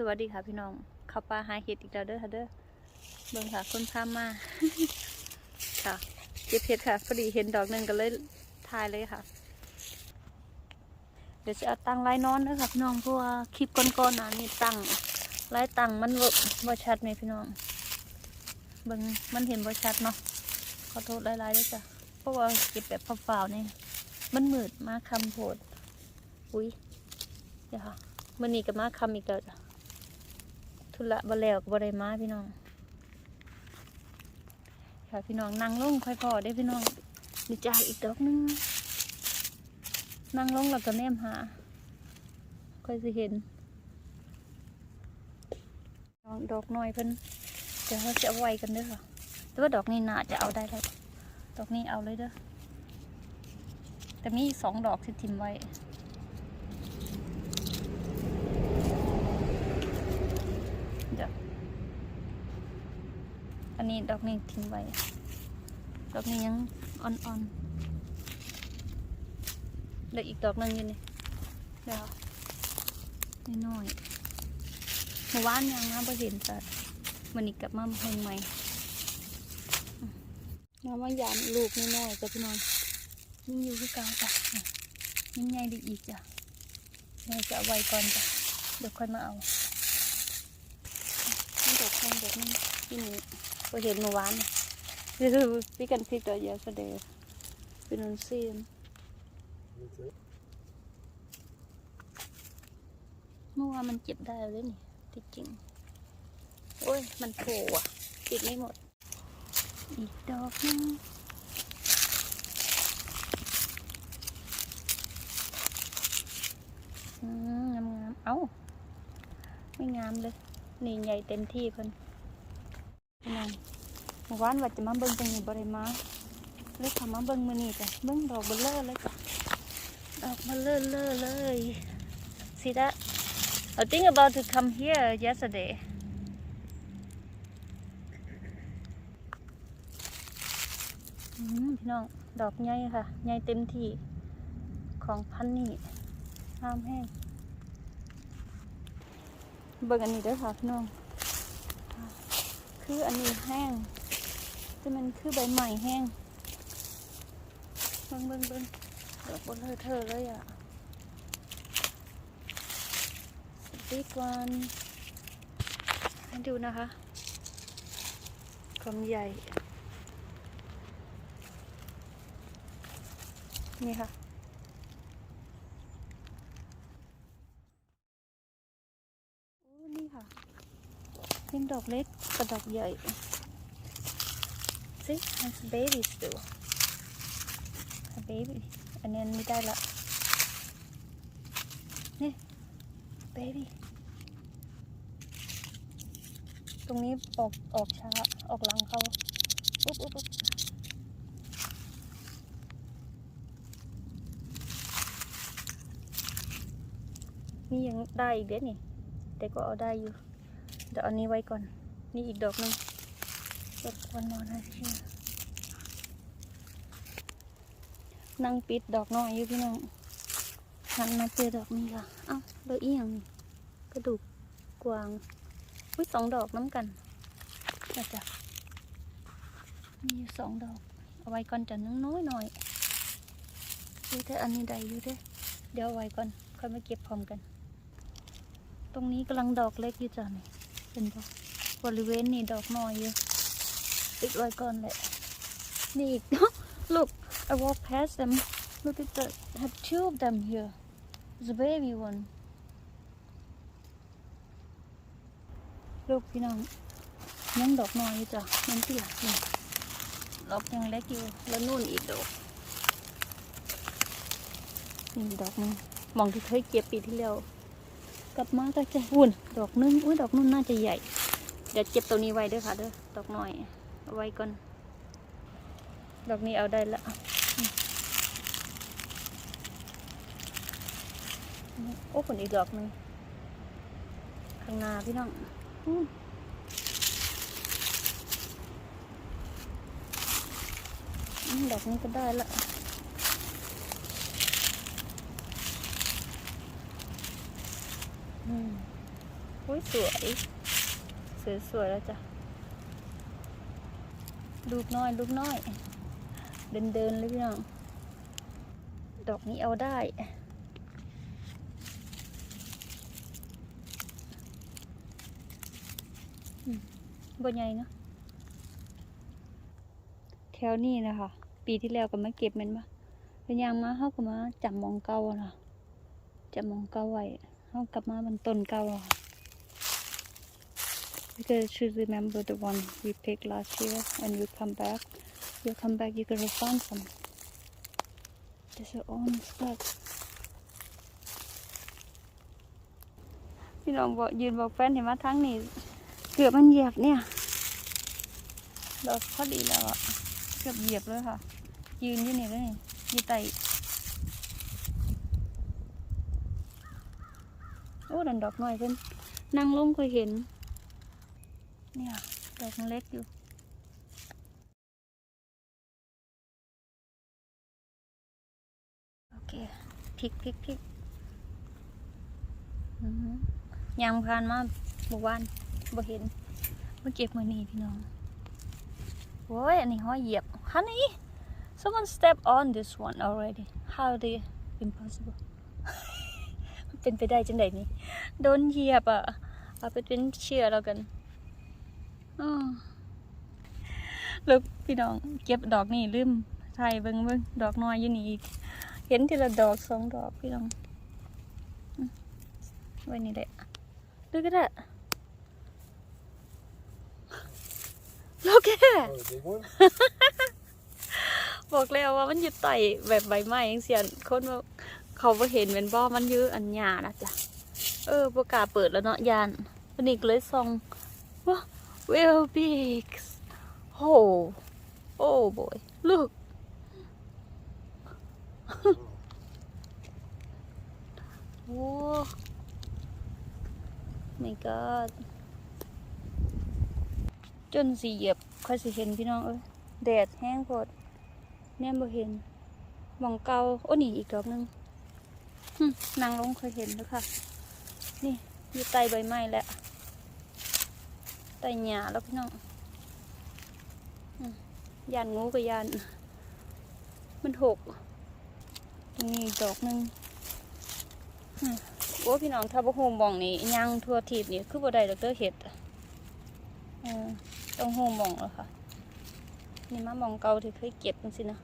สวัสดีค่ะพี่น้องเขับปลาหาเห็ดอีกแล้วเด้อค่ะเด้อเบิ่งค่ะคนพามาค่ะเก็บเห็ดค่ะพอดีเห็นดอกหนึ่งก็เลยถ่ายเลยค่ะ เดี๋ยวจะเอาตังไล่นอนเด้อค่ะพี่น้องเพราะว่าคลิปก่อนๆน่ะนี่ตังไล่ตังมันบ่บ่ชัดไหมพี่น้องเบิ่งมันเห็นบ่ชัดเนาะขอโทษหลายๆด้วยจ้ะเพราะว่าเก็บแบบเปล่าๆนี่มันมืดมากคำโพดอุ้ยเดี๋ยวค่ะมื่อนี้ก็มาคำอีกแล้วจ้ะ ทุละบ่แล้วก็บ่ได้มาพี่น้องค่ะพี่น้องนั่งลงค่อยพอได้พี่น้องดีใจอีกดอกหนึงนั่งลงแล้วก็แนมหา ค่อยสิเห็นดอกดอกน้อยเพิ่นเดี๋ยวเราจะไวกันเด้อแต่ว่าดอกนี้น่าจะเอาได้แล้วดอกนี้เอาเลยเด้อแต่มีสองดอกที่ทิมไว้ เดี๋ยวอั นี้ดอกนี้ทิ้งไว้ ดอกนี้ยังอ่อนๆเหลืออีกดอกหนึงอยู่นี่เดี๋ยวน้อยๆเมื่อวานยังนะพอเห็นแต่มันนี้กลับมาเพิ่งใหม่อืมน้ำว่ายานลูกน้อยๆจ้ะพี่น้องยิ่งอยู่คือเก่าจ้ะยิ่งใหญ่ได้อีกจ้ะเราจะเอาไว้ก่อนจ้ะเดี๋ยวค่อยมาเอาดอกแข้งดอกนึงที่นี่ ก็เห็นเมื่อวานน่ะ we can pick that yesterday we don't see them เมื่อวานมันเก็บได้เลยนี่ที่จริง โอ้ย มันโผล่อะปิดไม่หมด อีกดอกนึงอืมงามงามๆเอ้า ไม่งามเลย นี่ใหญ่เต็มที่เพิ่น พี่น้องเมื่อวานว่าจะมาเบิ่งตรงนี้บ่ได้มาเลยเข้ามาเบิ่งมือนี้จ้ะเบิ่งดอกเบลเลอเลยจ้ะดอกเบลเลอเลอเลย See that I think about to come here yesterday พี่น้องดอกใหญ่ค่ะใหญ่เต็มที่ของพันนี่งามแห้งเบิ่งอันนี้ด้วยค่ะพี่น้อง คืออันนี้แห้งจะมันคือใบใหม่แห้งเบิ่งเบิ่งเบิ่งดอกบนเลอเธอเลยอะดีกวันให้ดูนะคะ ความใหญ่ นี่ค่ะ โอ้นี่ค่ะ เป็นดอกเล็กกับดอกใหญ่ See has baby still a baby อันนี้ไม่ได้ละนี่ baby ตรงนี้ออกออกช้า ออกหลังเขาอุ๊บอุ๊บอุ๊บมียังได้อีกเด็ดนี่ แต่ก็เอาได้อยู่ เดี๋ยวอานี้ไว้ก่อน นี่อีกดอกหนึงดอกวนนอนนะเชื่นั่งปิดดอกน้อยอยู่พี่น้องหันมาเจอดอกนี้ค่ะ เอ้าเบอร์อีหยังนี่กระดูกกวาง อุ้ยสองดอกน้ำกันนะจ๊ะมีอยู่สองดอก เอาไว้ก่อนจะนึงน้อยหน่อยดูแต่อันนี้ใดอยู่เด้เดี๋ยวไว้ก่อน ค่อยมาเก็บพร้อมกัน ตรงนี้กำลังดอกเล็กอยู่จ้ะนี่ เป็นดอกบริเวณนี้ดอกน้อยอยู่ปิดไว้ก่อนแหละนี่อีก look I walk past them look at the have two of them here the baby one look พี่น้องยังดอกน้อยอยู่จ้ะยังเตี้ยนี่ดอกยังเล็กอยู่แล้วนู่นอีกดอกนี่ดอกนึงมองที่เคยเก็บปีที่แล้ว กลับมาก็จะหุ่นดอกนึงอุ้ยดอกนู้นน่าจะใหญ่ เดี๋ยวเก็บตรงนี้ไว้เด้วยค่ะเด้อดอกหน่อยเอาไว้ก่อน ดอกนี้เอาได้ละโอ้ผลอีกดอกหนึงข้างหน้าพี่น้องอดอกนี้ก็ได้ละ อุ้ยสวย สวยสวยแล้วจ้ะลูกน้อยลูกน้อย เดินเดินเลยพี่น้อง ดอกนี้เอาได้บ่ใหญ่เนาะแถวนี้นะคะ ปีที่แล้วก็มาเก็บมันปะเป็นยางมาเขาก็มาจับมองเก่านะจับมองเก่าไว้เขากลับมามันต้นเก่าอะ because you should remember the one we picked last year and you come back you come back you're gonna find some there's your own stuff พี่น้องบอกยืนบอกแฟนเห็นมาทั้งนี้เกือบมันเหยียบเนี่ยเราพอดีแล้วอะเกือบเหยียบเลยค่ะ ยืนอยู่นี่เลยนี่อยืนไตโอ้ดันดอกหน่อยเพิ่นนั่งลงก็เห็น เนี่ยดอกมันเล็กอยู่โอเคพลิกพลิกพลิกยางผ่านมาเมื่อวานบ่เห็นมาเก็บมือนีพี่น้องโอ้ยอันนี้ห้อยเหยียบ honey someone step on this one already how the impossible เป็นไปได้จังไดนี่โดนเหยียบอะเอาไปเป็นเชื่อแล้วกัน ล้วพี่น้อง เก็บดอกนี่ลืมถ่ายเบิ่งเบิ่งดอกน้อยอยู่นี่อีก เห็นทีละดอกสองดอกพี่น้องไว้นี่แหละดูก็ได้ Look at that Oh, the big one? บอกแล้วว่ามันอยู่ไต่แบบใบไม้ยังเสียนคนเขาเห็นเป็นบ่อมันยื้ออันหยานะจ๊ะเออประกาศเปิดแล้วเนาะยานวันนี้เลยสองว้า well big oh oh boy look โอ้ my god จนสีเหยียบค่อยสิเห็นพี่น้องเอ้ยแดดแห้งโพดเนี่ยบ่เห็นมองเกาโอ้นี่อีกดอกนึงนางลงเคยเห็นแล้วค่ะ นี่อยู่ใต้ใบไม้แล้ว ใต้หญ้าแล้วพี่น้องยานงูกับยาน มันหกตรงนี้ดอกหนึ่งโอ้พี่น้องถ้าบ่ฮู้หมองนี่ย่างทั่วทีบนี่คือบ่ได้ดอกเตอร์เห็ดต้องฮู้หมองแล้วค่ะ นี่มามองเกาที่เคยเก็บจังซี่นะ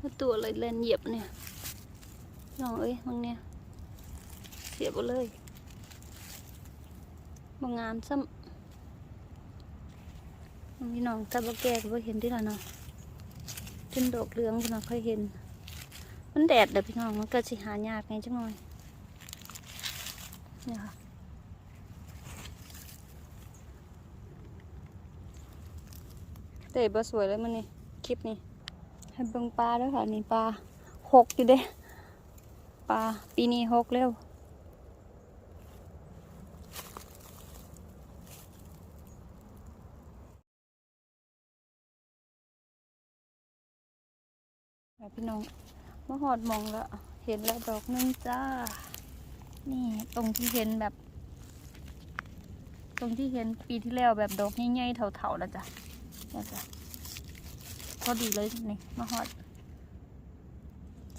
ว่าตัวอะไรเล่นเหยียบเนี่ยน้องเอ้ยมังเนี่ย เสียบเลย บางงามซ้ำพี่น้องถ้าบ่แก่ก็บเห็นที่ละเนาะจนดอกเหลืองพี่น้องค่อยเห็น มันแดดเด้อพี่น้องมันก็สิหายากไงจังหน่อยเนี่ยค่ะเตะบ่สวยเลยมันนี่คลิปนี้ให้เบิ่งปลาด้วยค่ะนี่ปลาหกอยู่เด้ปลาปีนี้หกเร็ว พี่น้องมาหอดมองแล้ว เห็นแล้วดอกนึงจ้า นี่ตรงที่เห็นแบบ ตรงที่เห็นปีที่แล้วแบบดอกใหญ่ๆเถาๆแล้วจ้ะนี่จ้ะพอดีเลยนี่มาหอด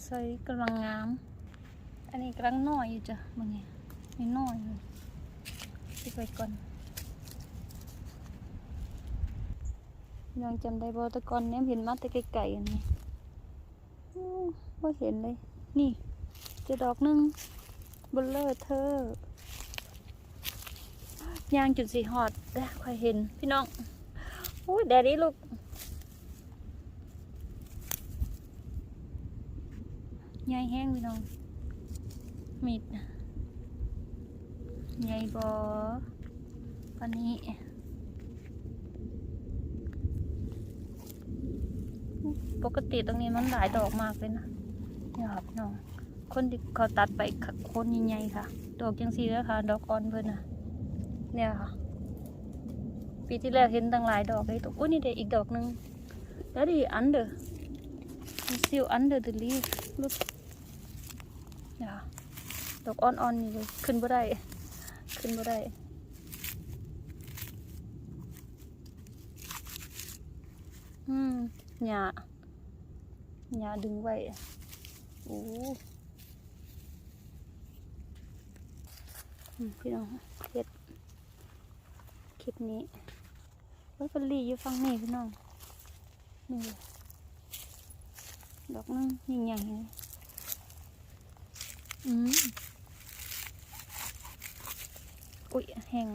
ใส่กำลังงาม อันนี้กำลังน้อยอยู่จ้ะบางนี่ไม่น้อยเลยที่ไปก่อนยังจำได้บ่ตะกอนเนี่ยเห็นมาแต่ไกลๆอันนี้ อู้บ่เห็นเลย นี่จะดอกหนึงบลเลอร์เธอยางจุดสีหอดเด้ค่อยเห็นพี่น้องอุ้ยแดดดี้ลูก ใหญ่แห้งพี่น้อง มิด ใหญ่บอปันนี้ ปกติตรงนี้มันหลายดอกมากเลยนะเนี่ยครับน้องคนที่เขาตัดไปค่ะคนใหญ่ๆค่ะ ดอกจังสีแล้วค่ะ ดอกอ่อนเพิ่นนะเนี่ยค่ะ ปีที่แล้วเห็นตั้งหลายดอกเลยตัวอุ้ยนี่เด็กอีกดอกหนึงแล้วดี under It's still under the leaf look เนี่ยค่ะดอกอ่อนๆนี่เลยขึ้นบ่ได้ ขึ้นบ่ได้อืมหญ้า หญ้าดึงไว้โอ้พี่น้องเฮ็ดคลิปนี้ไว้เป็นลีอยู่ฝั่งนี้พี่น้องนี่ดอกนึงยิ่งใหญ่เลยอืมอุ้ยแห้ง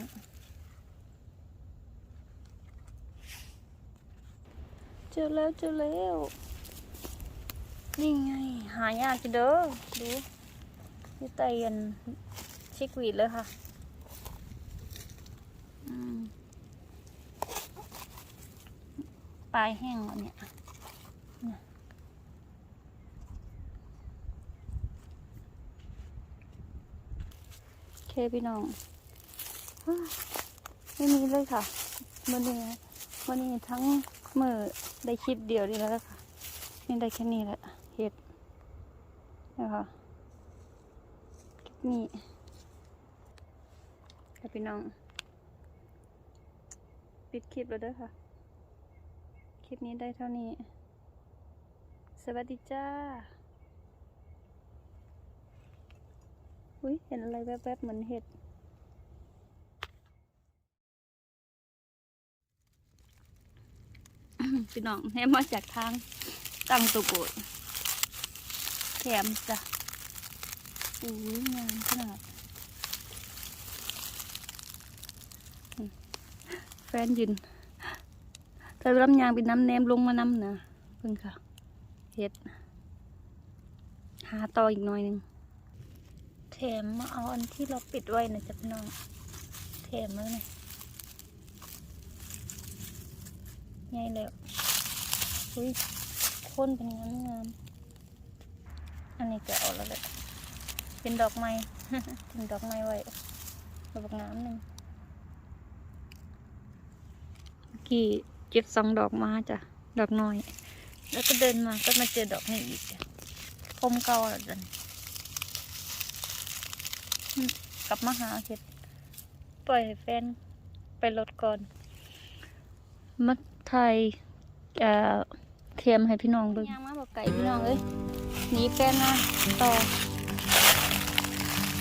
เจอแล้วเจอแล้ว นี่ไง หายากจังเด้อดูนี่ไตยนชิกวีดเลยค่ะปลายแห้งวเนี่ยโอเคพี่น้องไม่มีเลยค่ะวันนี้วันนี้ทั้งมือได้คลิปเดียวนี่แล้วค่ะนี่ได้แค่นี้แหละ เห็ดนะคะคลิปนี้ค่ะพี่น้อง ปิดคลิปแล้วเด้อค่ะ คลิปนี้ได้เท่านี้ สวัสดีจ้า อุ้ยเห็นอะไรแวบๆเหมือนเห็ดพี่น้องแหมาจากทางตั้งตุโกด แถมจ้ะอุ้ยงามขนาด แฟนยืนแต่ลำยางเป็นน้ำแนมลงมาน้ำนะเพิ่งค่ะเห็ด หาต่ออีกหน่อยหนึ่งแถมมาเอาอันที่เราปิดไว้นะจ๊ะพี่น้องแถมแล้วเนี่ยง่ายแล้วอุ้ยค้นเป็นงามงาม อันนี้ก็เอาแล้วแหละเป็นดอกไม้ถึงดอกไม้ไว้ดอกงามหนึ่งเมื่อกี้เก็บสองดอกมาจ้ะดอกน้อย แล้วก็เดินมาก็มาเจอดอกนี้อีกจ้ะพมเก่าแล้วจ้ะกลับมาหาเห็ดปล่อยแฟนไปรถก่อนมาไทยเอ่อเทียมให้พี่น้องเบิ่งยางมาบอกไก่พี่น้องเอ้ย นีแฟนมาต่อ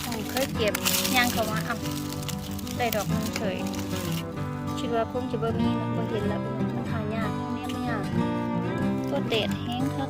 ผมเคยเก็บยางเขามาเอาได้ดอกมันเฉยคิดว่าคงจะบ่มีนะบ่เห็นแล้วมันหายากเนี่ยไม่ยากก็เด็ดแห้งครับ